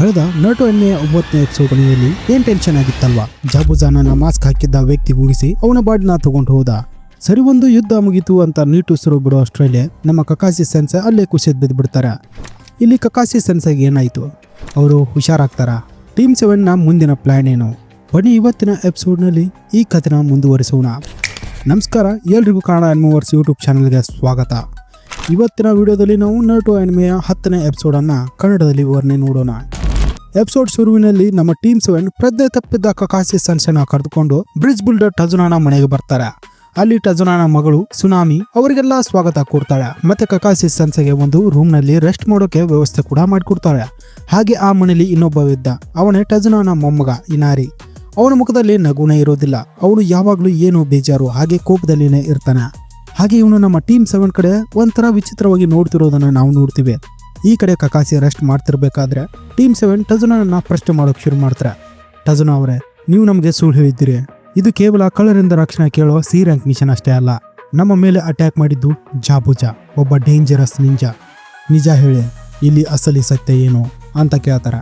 ಕಳೆದ ನಟು ಎಣ್ಣೆಯ ಒಂಬತ್ತನೇ ಕೊನೆಯಲ್ಲಿ ಏನ್ ಟೆನ್ಷನ್ ಆಗಿತ್ತಲ್ವಾ? ಜಾಬುಜಾನನ ಮಾಸ್ಕ್ ಹಾಕಿದ್ದ ವ್ಯಕ್ತಿ ಮುಗಿಸಿ ಅವನ ಬಾಡಿನ ತಗೊಂಡು ಹೋದ. ಸರಿ, ಒಂದು ಯುದ್ಧ ಮುಗಿತು ಅಂತ ನೀಟುಸಿರು ಬಿಡೋ ಆಸ್ಟ್ರೇಲಿಯಾ ನಮ್ಮ ಕಕಾಸಿ ಸೆನ್ಸ್ ಅಲ್ಲೇ ಕುಸಿದ್ ಬಿದ್ದು ಬಿಡ್ತಾರೆ ಇಲ್ಲಿ ಕಕಾಸಿ ಸೆನ್ಸಾಗಿ ಏನಾಯ್ತು? ಅವರು ಹುಷಾರಾಗ್ತಾರ? ಟೀಮ್ ಸೆವೆನ್ನ ಮುಂದಿನ ಪ್ಲಾನ್ ಏನು? ಬನ್ನಿ, ಇವತ್ತಿನ ಎಪಿಸೋಡ್ನಲ್ಲಿ ಈ ಕಥೆನ ಮುಂದುವರಿಸೋಣ. ನಮಸ್ಕಾರ, ಎಲ್ರಿಗೂ ಕನ್ನಡ ಅನ್ಮೋವರ್ಸ್ ಯೂಟ್ಯೂಬ್ ಚಾನಲ್ಗೆ ಸ್ವಾಗತ. ಇವತ್ತಿನ ವಿಡಿಯೋದಲ್ಲಿ ನಾವು ನಟು ಅನಿಮೆಯ ಹತ್ತನೇ ಎಪಿಸೋಡನ್ನು ಕನ್ನಡದಲ್ಲಿ ವರ್ಣೆ ನೋಡೋಣ. ಎಪಿಸೋಡ್ ಶುರುವಿನಲ್ಲಿ ನಮ್ಮ ಟೀಮ್ ಸೆವೆನ್ ಪ್ರಜ್ಞೆ ತಪ್ಪಿದ್ದ ಕಕಾಸಿ ಸನ್ಸೆನ ಕರೆದುಕೊಂಡು ಬ್ರಿಡ್ಜ್ ಬಿಲ್ಡರ್ ಟಜುನಾನ ಮನೆಗೆ ಬರ್ತಾರೆ. ಅಲ್ಲಿ ಟಜುನಾನ ಮಗಳು ಸುನಾಮಿ ಅವರಿಗೆಲ್ಲ ಸ್ವಾಗತ ಕೊಡ್ತಾಳೆ ಮತ್ತೆ ಕಕಾಸಿ ಸನ್ಸೆಗೆ ಒಂದು ರೂಮ್ನಲ್ಲಿ ರೆಸ್ಟ್ ಮಾಡೋಕೆ ವ್ಯವಸ್ಥೆ ಕೂಡ ಮಾಡಿಕೊಡ್ತಾಳೆ ಹಾಗೆ ಆ ಮನೆಯಲ್ಲಿ ಇನ್ನೊಬ್ಬವಿದ್ದ ಅವನೇ ಟಜುನಾನ ಮೊಮ್ಮಗ, ಇನಾರಿ. ಅವನ ಮುಖದಲ್ಲಿ ನಗುನೇ ಇರೋದಿಲ್ಲ. ಅವನು ಯಾವಾಗಲೂ ಏನು ಬೇಜಾರು, ಹಾಗೆ ಕೋಪದಲ್ಲಿನೇ ಇರ್ತಾನೆ. ಹಾಗೆ ಇವನು ನಮ್ಮ ಟೀಮ್ ಸೆವೆನ್ ಕಡೆ ಒಂಥರ ವಿಚಿತ್ರವಾಗಿ ನೋಡ್ತಿರೋದನ್ನ ನಾವು ನೋಡ್ತೀವಿ. ಈ ಕಡೆ ಕಕಾಸಿ ರೆಸ್ಟ್ ಮಾಡ್ತಿರ್ಬೇಕಾದ್ರೆ ಟೀಮ್ ಸೆವೆನ್ ಟಜುನನ್ನ ಪ್ರಶ್ನೆ ಮಾಡೋಕೆ ಶುರು ಮಾಡ್ತಾರೆ. ಟಜುನ ಅವರೇ, ನೀವು ನಮಗೆ ಸುಳ್ಳು ಹೇಳಿದ್ದೀರಿ. ಇದು ಕೇವಲ ಕಳ್ಳರಿಂದ ರಕ್ಷಣೆ ಕೇಳೋ ಸಿ ರ್ಯಾಂಕ್ ಮಿಷನ್ ಅಷ್ಟೇ ಅಲ್ಲ. ನಮ್ಮ ಮೇಲೆ ಅಟ್ಯಾಕ್ ಮಾಡಿದ್ದು ಜಾಬುಜಾ, ಒಬ್ಬ ಡೇಂಜರಸ್ ನಿಂಜ. ನಿಜ ಹೇಳಿ, ಇಲ್ಲಿ ಅಸಲಿ ಸತ್ಯ ಏನು ಅಂತ ಕೇಳ್ತಾರೆ.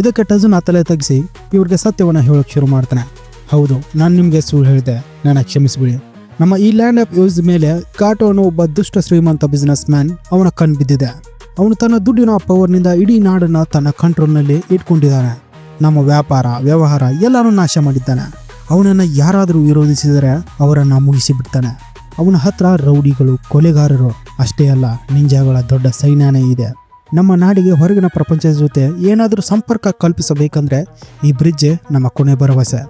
ಇದಕ್ಕೆ ಟಜುನ ತಲೆ ತಗ್ಸಿ ಇವ್ರಿಗೆ ಸತ್ಯವನ್ನು ಹೇಳೋಕೆ ಶುರು ಮಾಡ್ತಾನೆ. ಹೌದು, ನಾನು ನಿಮಗೆ ಸುಳ್ಳು ಹೇಳಿದೆ. ನನ್ನ ಕ್ಷಮಿಸ್ಬಿಡಿ. ನಮ್ಮ ಈ ಲ್ಯಾಂಡ್ ಆಫ್ ಯೂಸ್ ಮೇಲೆ ಕಾಟೋ ಒಬ್ಬ ದುಷ್ಟ ಶ್ರೀಮಂತ ಬಿಸ್ನೆಸ್ ಮ್ಯಾನ್ ಅವನ ಕಣ್ ಬಿದ್ದಿದೆ. ಅವನು ತನ್ನ ದುಡ್ಡಿನ ಪವರ್ನಿಂದ ಇಡೀ ನಾಡನ್ನು ತನ್ನ ಕಂಟ್ರೋಲ್ನಲ್ಲಿ ಇಟ್ಕೊಂಡಿದ್ದಾನೆ. ನಮ್ಮ ವ್ಯಾಪಾರ, ವ್ಯವಹಾರ ಎಲ್ಲನೂ ನಾಶ ಮಾಡಿದ್ದಾನೆ. ಅವನನ್ನು ಯಾರಾದರೂ ವಿರೋಧಿಸಿದರೆ ಅವರನ್ನು ಮುಗಿಸಿ ಬಿಡ್ತಾನೆ ಅವನ ಹತ್ರ ರೌಡಿಗಳು, ಕೊಲೆಗಾರರು ಅಷ್ಟೇ ಅಲ್ಲ, ನಿಂಜಾಗಳ ದೊಡ್ಡ ಸೈನ್ಯನೇ ಇದೆ. ನಮ್ಮ ನಾಡಿಗೆ ಹೊರಗಿನ ಪ್ರಪಂಚದ ಜೊತೆ ಏನಾದರೂ ಸಂಪರ್ಕ ಕಲ್ಪಿಸಬೇಕಂದ್ರೆ ಈ ಬ್ರಿಡ್ಜ್ ನಮ್ಮ ಕೊನೆ ಭರವಸೆ.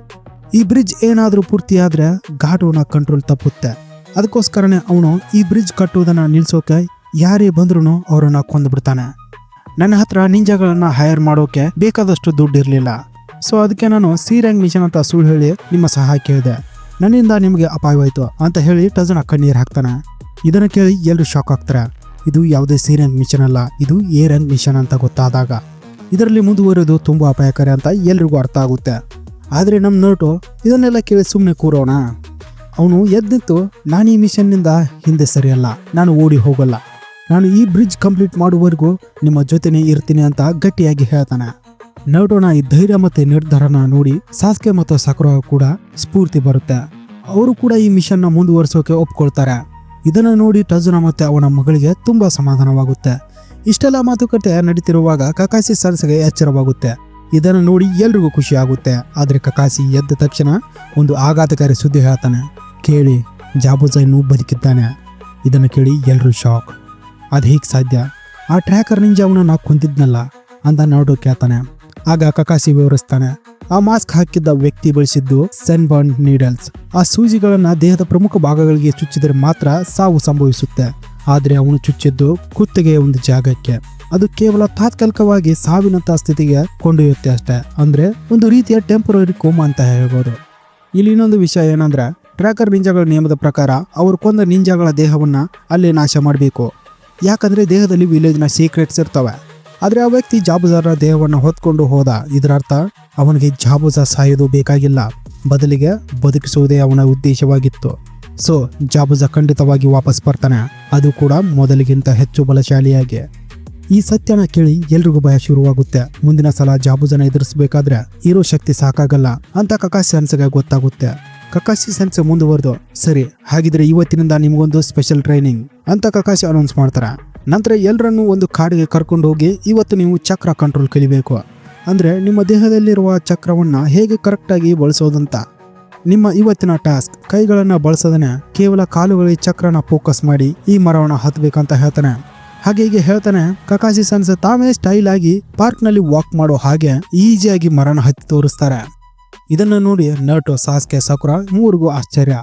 ಈ ಬ್ರಿಡ್ಜ್ ಏನಾದರೂ ಪೂರ್ತಿಯಾದರೆ ಘಾಟುವನ ಕಂಟ್ರೋಲ್ ತಪ್ಪುತ್ತೆ. ಅದಕ್ಕೋಸ್ಕರನೇ ಅವನು ಈ ಬ್ರಿಡ್ಜ್ ಕಟ್ಟುವುದನ್ನು ನಿಲ್ಸೋಕೆ ಯಾರೇ ಬಂದ್ರೂ ಅವರನ್ನು ಕೊಂದು ಬಿಡ್ತಾನೆ ನನ್ನ ಹತ್ರ ನಿಂಜಗಳನ್ನು ಹೈರ್ ಮಾಡೋಕೆ ಬೇಕಾದಷ್ಟು ದುಡ್ಡು ಇರಲಿಲ್ಲ ಸೊ ಅದಕ್ಕೆ ನಾನು ಸೀರಂಗ್ ಮಿಷನ್ ಅಂತ ಸುಳ್ಳು ಹೇಳಿ ನಿಮ್ಮ ಸಹಾಯ ಕೇಳಿದೆ. ನನ್ನಿಂದ ನಿಮಗೆ ಅಪಾಯವಾಯಿತು ಅಂತ ಹೇಳಿ ಟಜನ್ ಅಕ್ಕ ನೀರು ಹಾಕ್ತಾನೆ. ಇದನ್ನು ಕೇಳಿ ಎಲ್ಲರೂ ಶಾಕ್ ಆಗ್ತಾರೆ. ಇದು ಯಾವುದೇ ಸಿ ರ್ಯಾಂಕ್ ಮಿಷನ್ ಅಲ್ಲ, ಇದು ರ್ಯಾಂಕ್ ಮಿಷನ್ ಅಂತ ಗೊತ್ತಾದಾಗ. ಇದರಲ್ಲಿ ಮುಂದುವರಿಯೋದು ತುಂಬ ಅಪಾಯಕಾರಿ ಅಂತ ಎಲ್ರಿಗೂ ಅರ್ಥ ಆಗುತ್ತೆ. ಆದರೆ ನಮ್ಮ ನೋಟು ಇದನ್ನೆಲ್ಲ ಕೇಳಿ ಸುಮ್ಮನೆ ಕೂರೋಣ. ಅವನು ಎದ್ದಿತ್ತು, ನಾನು ಈ ಮಿಷನ್ನಿಂದ ಹಿಂದೆ ಸರಿಯಲ್ಲ, ನಾನು ಓಡಿ ಹೋಗಲ್ಲ. ನಾನು ಈ ಬ್ರಿಡ್ಜ್ ಕಂಪ್ಲೀಟ್ ಮಾಡುವವರೆಗೂ ನಿಮ್ಮ ಜೊತೆನೇ ಇರ್ತೀನಿ ಅಂತ ಗಟ್ಟಿಯಾಗಿ ಹೇಳ್ತಾನೆ. ನೋಡೋಣ ಈ ಧೈರ್ಯ ಮತ್ತು ನಿರ್ಧಾರನ ನೋಡಿ ಸಾಸ್ಕೆ ಮತ್ತು ಸಕರ ಕೂಡ ಸ್ಫೂರ್ತಿ ಬರುತ್ತೆ. ಅವರು ಕೂಡ ಈ ಮಿಷನ್ನ ಮುಂದುವರಿಸೋಕೆ ಒಪ್ಕೊಳ್ತಾರೆ. ಇದನ್ನ ನೋಡಿ ಟಜುನ ಮತ್ತು ಅವನ ಮಗಳಿಗೆ ತುಂಬಾ ಸಮಾಧಾನವಾಗುತ್ತೆ. ಇಷ್ಟೆಲ್ಲ ಮಾತುಕತೆ ನಡೀತಿರುವಾಗ ಕಕಾಸಿ ಸನ್ಸ್ಗೆ ಎಚ್ಚರವಾಗುತ್ತೆ. ಇದನ್ನು ನೋಡಿ ಎಲ್ರಿಗೂ ಖುಷಿ ಆಗುತ್ತೆ. ಆದ್ರೆ ಕಕಾಸಿ ಎದ್ದ ತಕ್ಷಣ ಒಂದು ಆಘಾತಕಾರಿ ಸುದ್ದಿ ಹೇಳ್ತಾನೆ. ಕೇಳಿ ಜಾಬುಜೈನು ಬದುಕಿದ್ದಾನೆ. ಇದನ್ನು ಕೇಳಿ ಎಲ್ಲರೂ ಶಾಕ್. ಅದು ಹೀಗೆ ಸಾಧ್ಯ? ಆ ಟ್ರ್ಯಾಕರ್ ನಿಂಜ ಅವನ ನಾ ಕುಂತಿದ್ನಲ್ಲ ಅಂತ ನೋಡು ಕೇಳ್ತಾನೆ ಆಗ ಕಕಾಸಿ ವಿವರಿಸ್ತಾನೆ, ಆ ಮಾಸ್ಕ್ ಹಾಕಿದ್ದ ವ್ಯಕ್ತಿ ಬಳಸಿದ್ದು ಸೆನ್ ಬಾಂಡ್ ನೀಡಲ್ಸ್ ಆ ಸೂಜಿಗಳನ್ನು ದೇಹದ ಪ್ರಮುಖ ಭಾಗಗಳಿಗೆ ಚುಚ್ಚಿದರೆ ಮಾತ್ರ ಸಾವು ಸಂಭವಿಸುತ್ತೆ. ಆದರೆ ಅವನು ಚುಚ್ಚಿದ್ದು ಕುತ್ತಿಗೆಯ ಒಂದು ಜಾಗಕ್ಕೆ. ಅದು ಕೇವಲ ತಾತ್ಕಾಲಿಕವಾಗಿ ಸಾವಿನಂತಹ ಸ್ಥಿತಿಗೆ ಕೊಂಡೊಯ್ಯುತ್ತೆ ಅಷ್ಟೇ. ಅಂದ್ರೆ ಒಂದು ರೀತಿಯ ಟೆಂಪರರಿ ಕೋಮ ಅಂತ ಹೇಳ್ಬೋದು. ಇಲ್ಲಿ ಇನ್ನೊಂದು ವಿಷಯ ಏನಂದ್ರೆ ಟ್ರ್ಯಾಕರ್ ನಿಂಜಾಗಳ ನಿಯಮದ ಪ್ರಕಾರ ಅವರು ಕೊಂದ ನಿಂಜಾಗಳ ದೇಹವನ್ನು ಅಲ್ಲೇ ನಾಶ ಮಾಡಬೇಕು. ಯಾಕಂದ್ರೆ ದೇಹದಲ್ಲಿ ವಿಲೇಜ್ನ ಸೀಕ್ರೆಟ್ಸ್ ಇರ್ತವೆ. ಆದರೆ ಆ ವ್ಯಕ್ತಿ ಜಾಬುಜಾರ ದೇಹವನ್ನು ಹೊತ್ಕೊಂಡು ಹೋದ. ಇದರ ಅರ್ಥ ಅವನಿಗೆ ಜಾಬುಜಾ ಸಾಯೋದು ಬೇಕಾಗಿಲ್ಲ. ಬದಲಿಗೆ ಬದುಕಿಸುವುದೇ ಅವನ ಉದ್ದೇಶವಾಗಿತ್ತು. ಸೊ ಜಾಬುಜಾ ಖಂಡಿತವಾಗಿ ವಾಪಸ್ ಬರ್ತಾನೆ. ಅದು ಕೂಡ ಮೊದಲಿಗಿಂತ ಹೆಚ್ಚು ಬಲಶಾಲಿಯಾಗಿ. ಈ ಸತ್ಯನ ಕೇಳಿ ಎಲ್ರಿಗೂ ಭಯ ಶುರುವಾಗುತ್ತೆ. ಮುಂದಿನ ಸಲ ಜಾಬುಜನ ಎದುರಿಸಬೇಕಾದ್ರೆ ಇರೋ ಶಕ್ತಿ ಸಾಕಾಗಲ್ಲ. ಅಂತ ಕಕಾಸಿ ಸೆನ್ಸ್ಗೆ ಗೊತ್ತಾಗುತ್ತೆ. ಕಕಾಸಿ ಸೆನ್ಸ್ ಮುಂದುವರೆದು. ಸರಿ, ಹಾಗಿದ್ರೆ ಇವತ್ತಿನಿಂದ ನಿಮಗೊಂದು ಸ್ಪೆಷಲ್ ಟ್ರೈನಿಂಗ್ ಅಂತ ಕಕಾಶಿ ಅನೌನ್ಸ್ ಮಾಡ್ತಾರೆ. ನಂತರ ಎಲ್ಲರನ್ನು ಒಂದು ಕಾಡಿಗೆ ಕರ್ಕೊಂಡು ಹೋಗಿ ಇವತ್ತು ನೀವು ಚಕ್ರ ಕಂಟ್ರೋಲ್ ಕಲಿಬೇಕು. ಅಂದ್ರೆ ನಿಮ್ಮ ದೇಹದಲ್ಲಿರುವ ಚಕ್ರವನ್ನ ಹೇಗೆ ಕರೆಕ್ಟಾಗಿ ಬಳಸೋದಂತ. ನಿಮ್ಮ ಇವತ್ತಿನ ಟಾಸ್ಕ್ ಕೈಗಳನ್ನ ಬಳಸೋದನ್ನ ಕೇವಲ ಕಾಲುಗಳಿಗೆ ಚಕ್ರನ ಫೋಕಸ್ ಮಾಡಿ ಈ ಮರವನ್ನು ಹತ್ತಬೇಕಂತ ಹೇಳ್ತಾನೆ. ಹಾಗೆ ಹೀಗೆ ಹೇಳ್ತಾನೆ, ಕಕಾಶಿ ಸನ್ಸ್ ತಾವೇ ಸ್ಟೈಲ್ ಆಗಿ ಪಾರ್ಕ್ನಲ್ಲಿ ವಾಕ್ ಮಾಡೋ ಹಾಗೆ ಈಜಿಯಾಗಿ ಮರನ ಹತ್ತಿ ತೋರಿಸ್ತಾರೆ. ಇದನ್ನ ನೋಡಿ ನಟು ಸಾಸ್ಕೆ ಸಕುರ ಮೂರಿಗೂ ಆಶ್ಚರ್ಯ.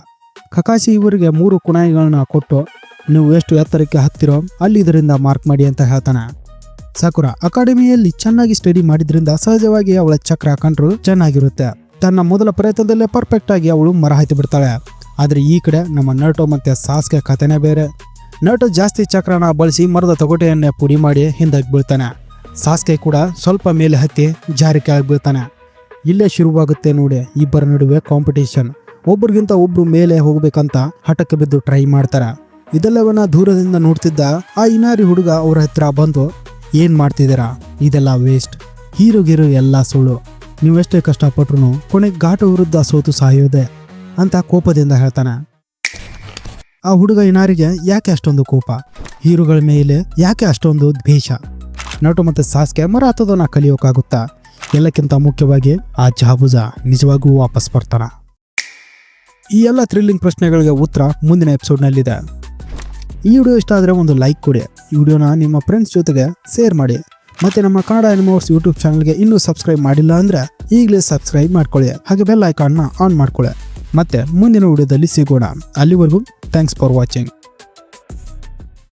ಕಕಾಶಿ ಇವರಿಗೆ ಮೂರು ಕುಣಾಯಿಗಳನ್ನ ಕೊಟ್ಟು, ನೀವು ಎಷ್ಟು ಎತ್ತರಕ್ಕೆ ಹತ್ತಿರೋ ಅಲ್ಲಿ ಇದರಿಂದ ಮಾರ್ಕ್ ಮಾಡಿ ಅಂತ ಹೇಳ್ತಾನೆ. ಸಕುರ, ಅಕಾಡೆಮಿಯಲ್ಲಿ ಚೆನ್ನಾಗಿ ಸ್ಟಡಿ ಮಾಡಿದ್ರಿಂದ ಸಹಜವಾಗಿ ಅವಳ ಚಕ್ರ ಕಂಟ್ರೋಲ್ ಚೆನ್ನಾಗಿರುತ್ತೆ. ತನ್ನ ಮೊದಲ ಪ್ರಯತ್ನದಲ್ಲೇ ಪರ್ಫೆಕ್ಟ್ ಆಗಿ ಅವಳು ಮರ ಹತ್ತಿ ಬಿಡ್ತಾಳೆ. ಆದರೆ ಈ ಕಡೆ ನಮ್ಮ ನಟೋ ಮತ್ತೆ ಸಾಸ್ಗೆ ಕಥೆನೇ ಬೇರೆ. ನಟು ಜಾಸ್ತಿ ಚಕ್ರನ ಬಳಸಿ ಮರದ ತೊಗಟೆಯನ್ನೇ ಪುಡಿ ಮಾಡಿ ಹಿಂದಕ್ಕೆ ಬೀಳ್ತಾನೆ. ಸಾಸ್ಗೆ ಕೂಡ ಸ್ವಲ್ಪ ಮೇಲೆ ಹತ್ತಿ ಜಾರಿ ಕೆಳಗೆ ಬೀಳ್ತಾನೆ. ಇಲ್ಲೇ ಶುರುವಾಗುತ್ತೆ ನೋಡಿ ಇಬ್ಬರ ನಡುವೆ ಕಾಂಪಿಟೇಷನ್ ಒಬ್ಬರಿಗಿಂತ ಒಬ್ರು ಮೇಲೆ ಹೋಗ್ಬೇಕಂತ ಹಠಕ್ಕೆ ಬಿದ್ದು ಟ್ರೈ ಮಾಡ್ತಾರೆ. ಇದೆಲ್ಲವನ್ನ ದೂರದಿಂದ ನೋಡ್ತಿದ್ದ ಆ ಇನಾರಿ ಹುಡುಗ ಅವ್ರ ಹತ್ರ ಬಂದು, ಏನ್ ಮಾಡ್ತಿದ್ದೀರಾ? ಇದೆಲ್ಲ ವೇಸ್ಟ್ ಹೀರೋಗಿರೋ ಎಲ್ಲ ಸುಳ್ಳು. ನೀವೆಷ್ಟೇ ಕಷ್ಟಪಟ್ರು ಕೊನೆಗೆ ಘಾಟ ವಿರುದ್ಧ ಸೋತು ಸಾಯೋದೆ, ಅಂತ ಕೋಪದಿಂದ ಹೇಳ್ತಾನೆ. ಆ ಹುಡುಗ ಇನಾರಿಗೆ ಯಾಕೆ ಅಷ್ಟೊಂದು ಕೋಪ? ಹೀರೋಗಳ ಮೇಲೆ ಯಾಕೆ ಅಷ್ಟೊಂದು ದ್ವೇಷ? ನಟು ಮತ್ತು ಸಾಸ್ಗೆ ಮರ ಹತ್ತೋದನ್ನ ಕಲಿಯೋಕ್ಕಾಗುತ್ತಾ ಎಲ್ಲಕ್ಕಿಂತ ಮುಖ್ಯವಾಗಿ ಆ ಜಾಬುಜ ನಿಜವಾಗೂ ವಾಪಸ್ ಬರ್ತಾನ. ಈ ಎಲ್ಲ ಥ್ರಿಲ್ಲಿಂಗ್ ಪ್ರಶ್ನೆಗಳಿಗೆ ಉತ್ತರ ಮುಂದಿನ ಎಪಿಸೋಡ್ನಲ್ಲಿದೆ ಈ ವಿಡಿಯೋ ಇಷ್ಟ ಆದರೆ ಒಂದು ಲೈಕ್ ಕೊಡಿ. ಈ ವಿಡಿಯೋನ ನಿಮ್ಮ ಫ್ರೆಂಡ್ಸ್ ಜೊತೆಗೆ ಶೇರ್ ಮಾಡಿ. ಮತ್ತೆ ನಮ್ಮ ಕನ್ನಡ ಅನಿಮೋರ್ಸ್ ಯೂಟ್ಯೂಬ್ ಚಾನಲ್ಗೆ ಇನ್ನೂ ಸಬ್ಸ್ಕ್ರೈಬ್ ಮಾಡಿಲ್ಲ ಅಂದರೆ ಈಗಲೇ ಸಬ್ಸ್ಕ್ರೈಬ್ ಮಾಡ್ಕೊಳ್ಳಿ. ಹಾಗೆ ಬೆಲ್ ಐಕಾನ್ನ ಆನ್ ಮಾಡ್ಕೊಳ್ಳಿ. ಮತ್ತೆ ಮುಂದಿನ ವಿಡಿಯೋದಲ್ಲಿ ಸಿಗೋಣ. ಅಲ್ಲಿವರೆಗೂ ಥ್ಯಾಂಕ್ಸ್ ಫಾರ್ ವಾಚಿಂಗ್